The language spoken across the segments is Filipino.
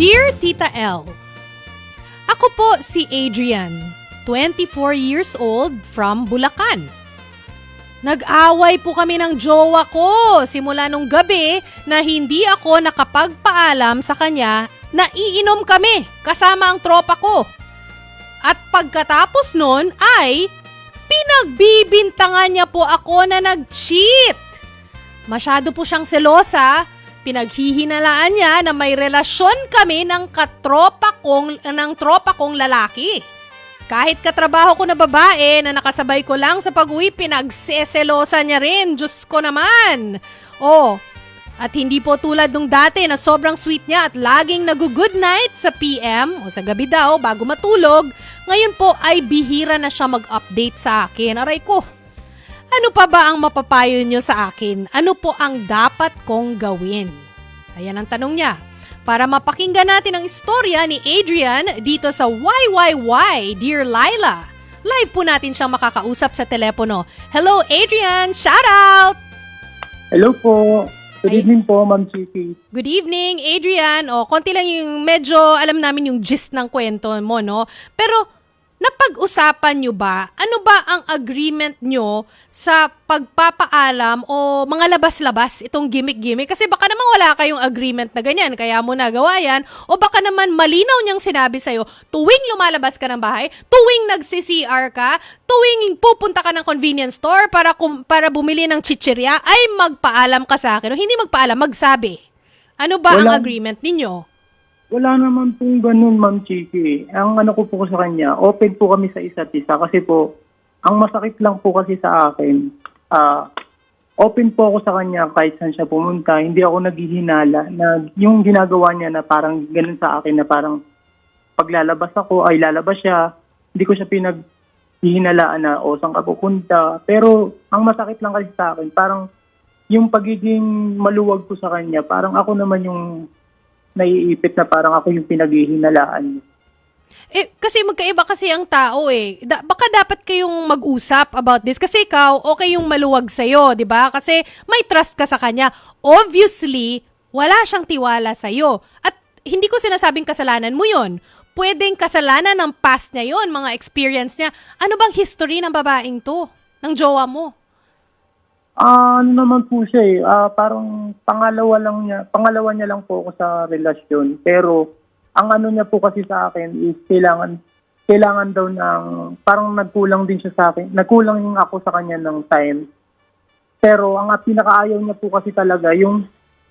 Dear Tita L, Ako po si Adrian, 24 years old from Bulacan. Nag-away po kami ng jowa ko simula nung gabi na hindi ako nakapagpaalam sa kanya na iinom kami kasama ang tropa ko. At pagkatapos nun ay pinagbibintangan niya po ako na nag-cheat. Masyado po siyang selosa, pinaghihinalaan niya na may relasyon kami ng katropa kong, ng tropa kong lalaki. Kahit katrabaho ko na babae na nakasabay ko lang sa pag-uwi, pinagseselosa niya rin. Diyos ko naman. Oh, at hindi po tulad nung dati na sobrang sweet niya at laging nag-good night sa PM o sa gabi daw bago matulog. Ngayon po ay bihira na siya mag-update sa akin. Aray ko, ano pa ba ang mapapayo niyo sa akin? Ano po ang dapat kong gawin? Ayan ang tanong niya. Para mapakinggan natin ang istorya ni Adrian dito sa YYY, Dear Laila. Live po natin siyang makakausap sa telepono. Hello Adrian! Shout out! Hello po. Good Ay- evening po, Ma'am Chicky. Good evening, Adrian. O, konti lang yung medyo alam namin yung gist ng kwento mo, no? Pero, napag-usapan nyo ba, ano ba ang agreement nyo sa pagpapaalam o mga labas-labas itong gimmick-gimmick? Kasi baka naman wala kayong agreement na ganyan, kaya mo nagawa yan. O baka naman malinaw niyang sinabi sa'yo, tuwing lumalabas ka ng bahay, tuwing nagsi-CR ka, tuwing pupunta ka ng convenience store para, kum- para bumili ng chichirya, ay magpaalam ka sa akin. O hindi magpaalam, magsabi. Ano ba ang Wala. agreement ninyo? Wala naman pong ganun, Ma'am Chicky. Ang ano ko po sa kanya, open po kami sa isa't isa kasi po, ang masakit lang po kasi sa akin, ah, open po ako sa kanya kahit saan siya pumunta. Hindi ako naghihinala na yung ginagawa niya na parang ganun sa akin na parang paglalabas ako ay lalabas siya. Hindi ko siya pinaghihinalaan na o saan ka pupunta. Pero ang masakit lang kasi sa akin, parang yung pagiging maluwag ko sa kanya, parang ako naman yung naiipit na parang ako yung pinaghihinalaan. Eh, kasi magkaiba kasi ang tao eh. Da- baka dapat kayong mag-usap about this. Kasi ikaw, okay yung maluwag sa'yo, di ba? Kasi may trust ka sa kanya. Obviously, wala siyang tiwala sa'yo. At hindi ko sinasabing kasalanan mo yon. Pwedeng kasalanan ng past niya yon, mga experience niya. Ano bang history ng babaeng to? Ng jowa mo? Ah, ano naman po siya eh, ah, parang pangalawa lang niya, pangalawa niya lang po ako sa relasyon. Pero ang ano niya po kasi sa akin is kailangan kailangan daw ng parang nagkulang din siya sa akin. Nagkulang yung ako sa kanya ng time. Pero ang pinakaayaw niya po kasi talaga yung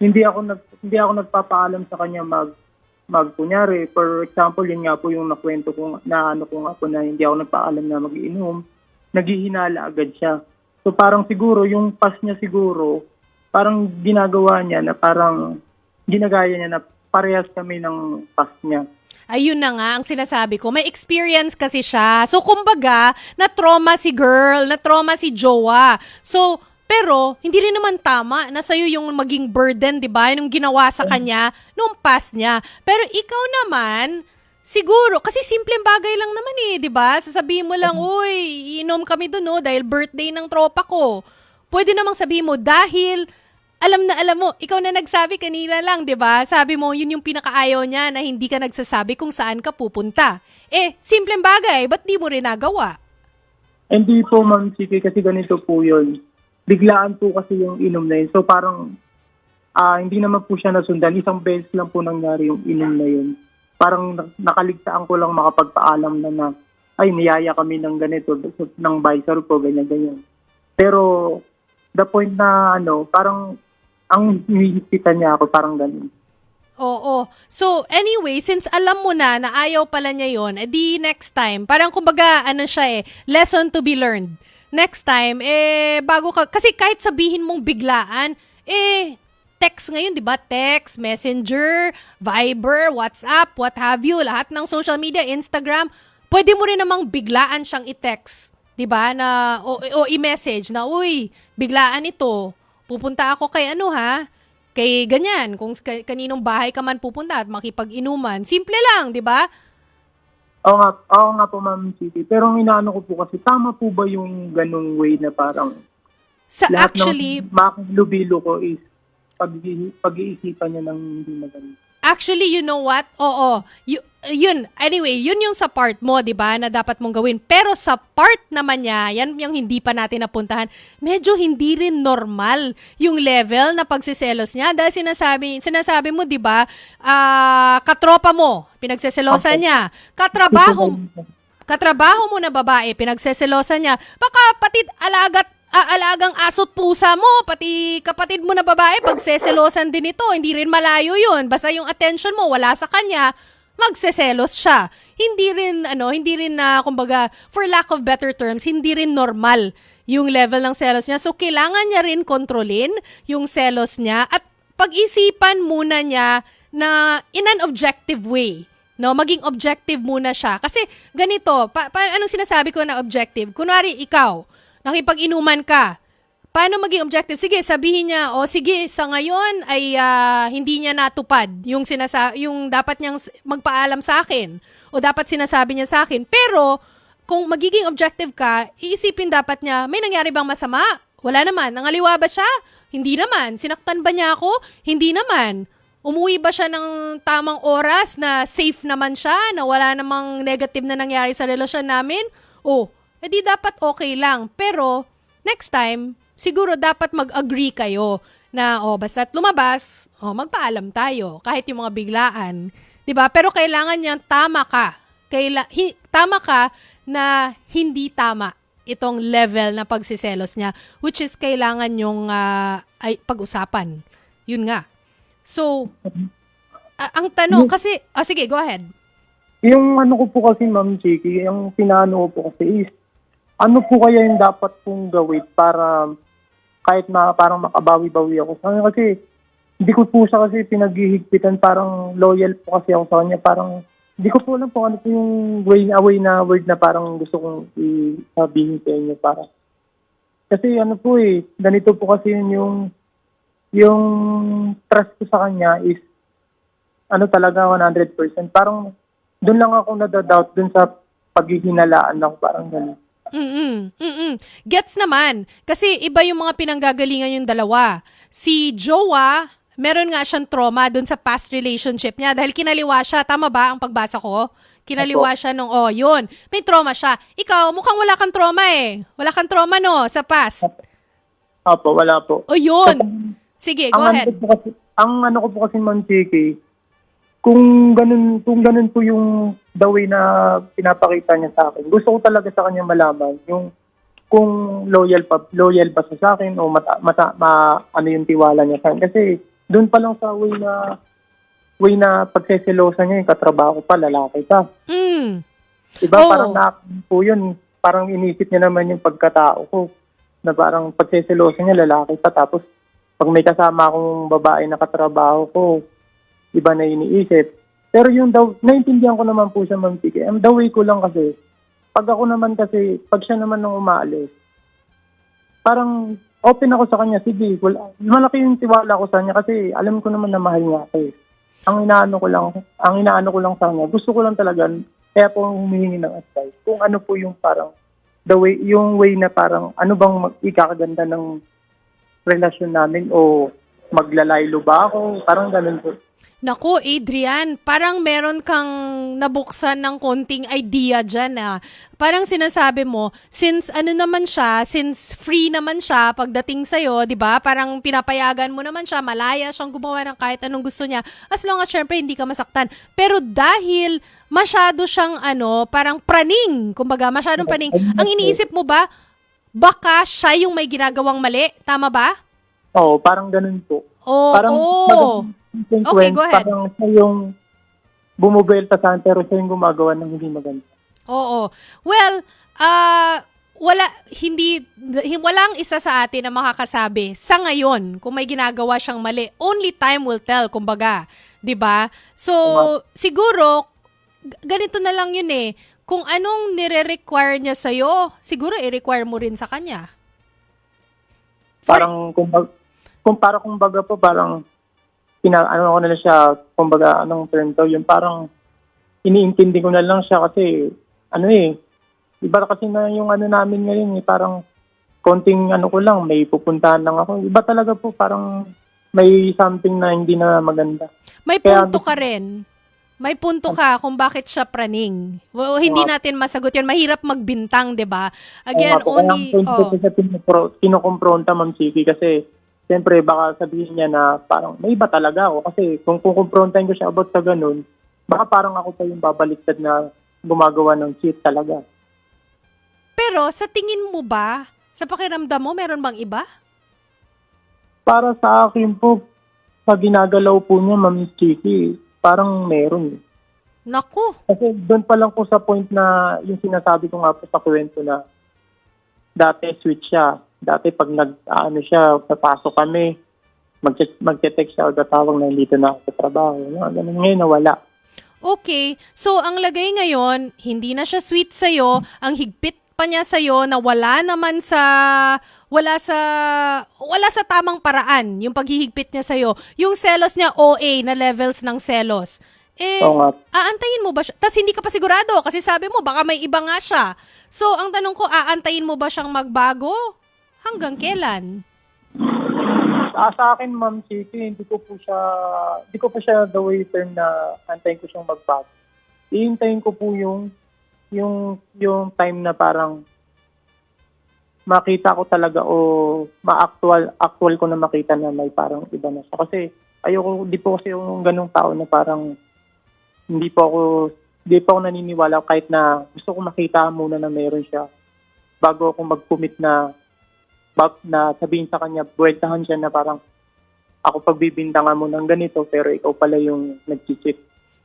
hindi ako nag hindi ako nagpapaalam sa kanya mag mag kunyari, for example, yun nga po yung nakwento ko na ano ko nga po na hindi ako nagpaalam na magiinom. Naghihinala agad siya. So parang siguro yung pass niya siguro parang ginagawa niya na parang ginagaya niya na parehas kami ng pass niya. Ayun na nga ang sinasabi ko. May experience kasi siya. So, kumbaga, na-trauma si girl, na-trauma si jowa. So, pero, hindi rin naman tama na sa'yo yung maging burden, di ba? Yung ginawa sa kanya nung past niya. Pero ikaw naman, siguro, kasi simpleng bagay lang naman eh, di ba? Sasabihin mo lang, uy, inom kami dun, no, dahil birthday ng tropa ko. Pwede namang sabihin mo, dahil alam na alam mo, ikaw na nagsabi kanina lang, 'di ba? Sabi mo, yun yung pinakaayaw niya na hindi ka nagsasabi kung saan ka pupunta. Eh, simpleng bagay, ba't di mo rin nagawa? Hindi po ma'am Chiki kasi ganito po yun. Biglaan po kasi yung inom na yun. So parang ah hindi naman po siya nasundan. Isang beses lang po nangyari yung inom na yun. Parang na- nakaligtaan ko lang makapagpaalam na na ay niyaya kami ng ganito ng visor ko ganyan ganyan. Pero the point na ano, parang ang hihisitan niya ako parang ganun. Oo. So, anyway, since alam mo na na ayaw pala niya yon, edi next time, parang kumbaga, ano siya eh, lesson to be learned. Next time, eh, bago ka, kasi kahit sabihin mong biglaan, eh, text ngayon, di ba? Text, messenger, Viber, WhatsApp, what have you, lahat ng social media, Instagram, pwede mo rin namang biglaan siyang i-text. 'di ba? Na o, o i-message na, "Uy, biglaan ito. Pupunta ako kay ano ha? Kay ganyan, kung ka- kaninong bahay ka man pupunta at makipag-inuman. Simple lang, 'di ba? Oo nga, oo nga po ma'am Chiki. Pero ang inaano ko po kasi tama po ba yung ganung way na parang Sa lahat actually, ng makilubilo ko is pag, pag-iisipan niya ng hindi maganda. Actually, you know what? Oo. Y- yun, anyway, yun yung sa part mo, di ba, na dapat mong gawin. Pero sa part naman niya, yan yung hindi pa natin napuntahan, medyo hindi rin normal yung level na pagsiselos niya. Dahil sinasabi, sinasabi mo, di ba, ah, katropa mo, pinagseselosan Okay. niya. Katrabaho, katrabaho mo na babae, pinagseselosan niya, baka patid alagat aalagang aso't pusa mo, pati kapatid mo na babae, pagseselosan din ito. Hindi rin malayo yun. Basta yung attention mo wala sa kanya, magseselos siya. Hindi rin, ano, hindi rin na, kumbaga, for lack of better terms, hindi rin normal yung level ng selos niya. So, kailangan niya rin kontrolin yung selos niya at pag-isipan muna niya na in an objective way. No, maging objective muna siya. Kasi ganito, pa, pa, anong sinasabi ko na objective? Kunwari, ikaw, nakipag-inuman ka, paano maging objective? Sige, sabihin niya, o sige, sa ngayon ay ah, hindi niya natupad yung, sinasa yung dapat niyang magpaalam sa akin o dapat sinasabi niya sa akin. Pero, kung magiging objective ka, iisipin dapat niya, may nangyari bang masama? Wala naman. Nangaliwa ba siya? Hindi naman. Sinaktan ba niya ako? Hindi naman. Umuwi ba siya ng tamang oras na safe naman siya, na wala namang negative na nangyari sa relasyon namin? Oh, edi dapat okay lang. Pero, next time, siguro dapat mag-agree kayo na, oh, basta't lumabas, oh, magpaalam tayo. Kahit yung mga biglaan. 'Di ba Pero kailangan niyang tama ka. Kaila, hi- tama ka na hindi tama itong level na pagsiselos niya, which is kailangan yung ah, ay, pag-usapan. Yun nga. So, a- ang tanong, kasi, ah, sige, go ahead. Yung ano ko po kasi, Ma'am Chiki, yung pinaano ko po kasi is, ano po kaya yung dapat pong gawin para kahit na parang makabawi-bawi ako sa kanya kasi hindi ko po siya kasi pinaghihigpitan, parang loyal po kasi ako sa kanya, parang hindi ko po alam po ano po yung way, away na word na parang gusto kong i-sabihin sa inyo para kasi ano po eh, ganito po kasi yun yung yung trust ko sa kanya is ano talaga 100%. Parang doon lang ako nadadoubt doon sa paghihinalaan ako. Parang gano'n. Mm-mm, mm-mm. Gets naman. Kasi iba yung mga pinanggagalingan yung dalawa. Si Jowa, meron nga siyang trauma dun sa past relationship niya dahil kinaliwa siya. Tama ba ang pagbasa ko? Kinaliwa siya nung, oh, yun. May trauma siya. Ikaw, mukhang wala kang trauma eh. Wala kang trauma, no, sa past. Opo, wala po. O, yun. Sige, go ang, ahead. Ano po kasi, ang ano ko po kasi, Ma'am Chiki, kung ganun, kung ganun po yung the way na pinapakita niya sa akin, gusto ko talaga sa kanya malaman yung kung loyal pa loyal ba siya sa akin o mata, mata, ma, ano yung tiwala niya sa akin. Kasi doon pa lang sa way na way na pagseselosa niya yung katrabaho pa, lalaki pa. Mm. Diba? Oo. Parang na po yun. Parang inisip niya naman yung pagkatao ko. Na parang pagseselosa niya, lalaki pa. Tapos, pag may kasama akong babae na katrabaho ko, iba na iniisip. Pero yung daw, naintindihan ko naman po siya, Ma'am Tiki. Ang the way ko lang kasi, pag ako naman kasi, pag siya naman nang umaalis, parang open ako sa kanya, sige, wala, malaki yung tiwala ko sa kanya kasi alam ko naman na mahal niya ako eh. Ang inaano ko lang, ang inaano ko lang sa kanya, gusto ko lang talaga, kaya po humihingi ng advice. Kung ano po yung parang, the way, yung way na parang, ano bang ikakaganda ng relasyon namin o maglalaylo ba ako? Parang ganun po. Naku, Adrian, parang meron kang nabuksan ng konting idea dyan ah. Parang sinasabi mo, since ano naman siya, since free naman siya pagdating sa'yo, di ba? Parang pinapayagan mo naman siya, malaya siyang gumawa ng kahit anong gusto niya. As long as syempre hindi ka masaktan. Pero dahil masyado siyang ano, parang praning, kumbaga masyadong praning, ang iniisip mo ba, baka siya yung may ginagawang mali? Tama ba? Oo, parang ganun po. Oo. Parang magandang Okay, go ahead. Parang siya yung bumubelta sa akin, pero siya yung gumagawa ng hindi maganda. Oo. Well, ah wala hindi hi- walang isa sa atin na makakasabi sa ngayon kung may ginagawa siyang mali. Only time will tell, kumbaga, 'di ba? So, siguro ganito na lang 'yun eh. Kung anong nire-require niya sa siguro i-require mo rin sa kanya. Parang, kung, kung para kumbaga po, parang, pina, ano ko na lang siya, kumbaga, anong term to, yung parang, iniintindi ko na lang siya kasi, ano eh, iba kasi na yung ano namin ngayon, eh, parang, konting ano ko lang, may pupuntahan lang ako. Iba talaga po, parang, may something na hindi na maganda. May Kaya punto ka rin. May punto ka kung bakit siya praning. Well, hindi natin masagot yun. Mahirap magbintang, di ba? Again, po, kaya only... ang point ko oh. po sa kinupro- kinukumpronta, Ma'am Chiki, kasi siyempre baka sabihin niya na parang may iba talaga ako. Kasi kung kukumprontahin ko siya about sa ganun, baka parang ako pa yung babaliktad na gumagawa ng cheat talaga. Pero sa tingin mo ba, sa pakiramdam mo, meron bang iba? Para sa akin po, sa ginagalaw po niya, Ma'am Chiki, parang meron. Naku, Kasi doon pa lang po sa point na yung sinasabi ko nga po sa kwento na dati switch siya. Dati pag nag ano siya, papasok kami, mag magte-text siya o tatawag na nandito na ako sa trabaho. No, ganun ngayon nawala. Okay, so ang lagay ngayon, hindi na siya sweet sa'yo, ang higpit pa niya sa'yo na wala naman sa, wala sa, wala sa tamang paraan yung paghihigpit niya sa'yo. Yung selos niya, OA na levels ng selos. Eh, Oo nga. aantayin mo ba siya? Tapos hindi ka pa sigurado kasi sabi mo, baka may iba nga siya. So, ang tanong ko, aantayin mo ba siyang magbago? Hanggang kailan? Ah, sa akin, Ma'am Chiki, hindi ko po siya, hindi ko po siya the way term na antayin ko siyang magbago. Iintayin ko po yung, yung, yung time na parang makita ko talaga o ma-actual, actual ko na makita na may parang iba na siya. Kasi ayoko, di po kasi yung ganung tao na parang hindi po ako, hindi po ako naniniwala kahit na gusto ko makita muna na meron siya bago ako mag-commit na bag na sabihin sa kanya, buweltahan siya na parang ako pagbibintangan mo ng ganito pero ikaw pala yung nag-cheat.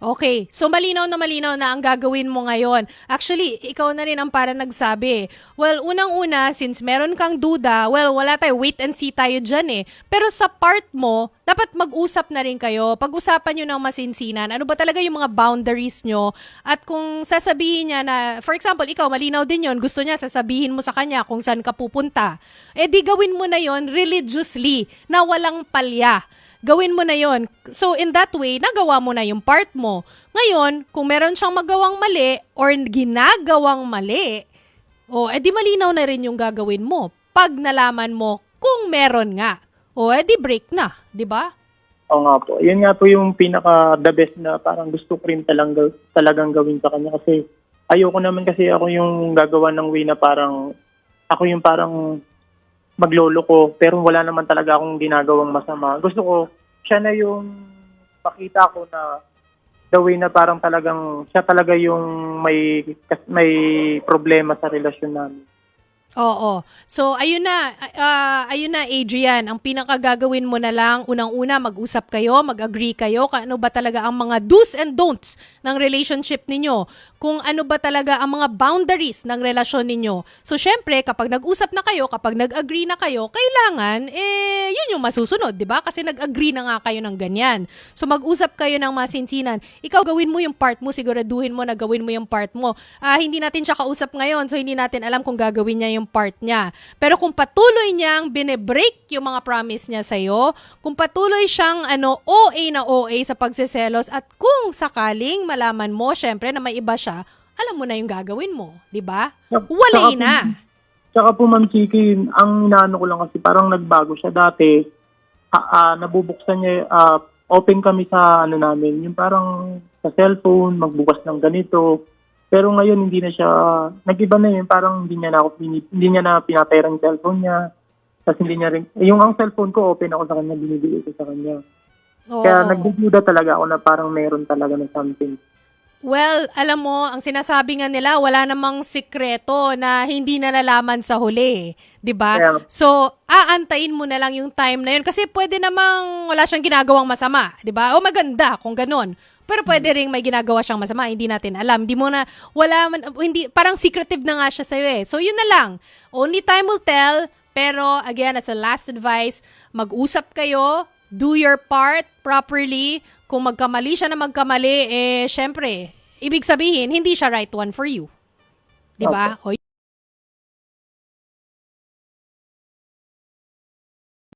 Okay, so malinaw na malinaw na ang gagawin mo ngayon. Actually, ikaw na rin ang para nagsabi. Well, unang-una, since meron kang duda, well, wala tayo, wait and see tayo dyan eh. Pero sa part mo, dapat mag-usap na rin kayo. Pag-usapan nyo ng masinsinan. Ano ba talaga yung mga boundaries nyo? At kung sasabihin niya na, for example, ikaw, malinaw din yon gusto niya, sasabihin mo sa kanya kung saan ka pupunta. Eh di gawin mo na yon religiously, na walang palya gawin mo na yon. So, in that way, nagawa mo na yung part mo. Ngayon, kung meron siyang magawang mali or ginagawang mali, o edi malinaw na rin yung gagawin mo pag nalaman mo kung meron nga. O edi break na, di ba? Oo nga po. Yun nga po yung pinaka the best na parang gusto ko rin talagang, talagang gawin sa kanya kasi ayoko naman kasi ako yung gagawa ng way na parang ako yung parang maglolo ko pero wala naman talaga akong ginagawang masama. Gusto ko siya na yung makita ko na the way na parang talagang siya talaga yung may may problema sa relasyon namin. Oo. So, ayun na, ah, ayun na, Adrian, ang pinakagagawin mo na lang, unang-una, mag-usap kayo, mag-agree kayo, kung ano ba talaga ang mga do's and don'ts ng relationship ninyo, kung ano ba talaga ang mga boundaries ng relasyon ninyo. So, syempre, kapag nag-usap na kayo, kapag nag-agree na kayo, kailangan, eh, yun yung masusunod, di ba? Kasi nag-agree na nga kayo ng ganyan. So, mag-usap kayo ng masinsinan. Ikaw, gawin mo yung part mo, siguraduhin mo na gawin mo yung part mo. Ah, hindi natin siya kausap ngayon, so hindi natin alam kung gagawin niya yung part niya. Pero kung patuloy niyang binebreak yung mga promise niya sa'yo, kung patuloy siyang ano, OA na OA sa pagseselos, at kung sakaling malaman mo, syempre, na may iba siya, alam mo na yung gagawin mo, di ba? Saka na. Tsaka po, Ma'am Chiki, ang inaano ko lang kasi parang nagbago siya dati. ah, ah, nabubuksan niya, ah, open kami sa ano namin, yung parang sa cellphone, magbukas ng ganito. Pero ngayon hindi na siya, nag-iba na yun, parang hindi niya na ako, hindi niya na pinapera yung cellphone niya. Tapos hindi niya rin, yung ang cellphone ko, open ako sa kanya, binibigay ko sa kanya. Oo. Kaya nagdududa talaga ako na parang meron talaga ng something. Well, alam mo, ang sinasabi nga nila, wala namang sikreto na hindi na nalaman sa huli. 'di ba? Kaya- So, aantayin mo na lang yung time na yun kasi pwede namang wala siyang ginagawang masama, 'di ba? O maganda kung ganun. Pero pwede ring may ginagawa siyang masama, hindi natin alam. Hindi mo na, wala man, hindi, parang secretive na nga siya sa'yo eh. So, yun na lang. Only time will tell. Pero, again, as a last advice, mag-usap kayo, do your part properly. Kung magkamali siya na magkamali, eh, syempre, ibig sabihin, hindi siya right one for you. Di ba? O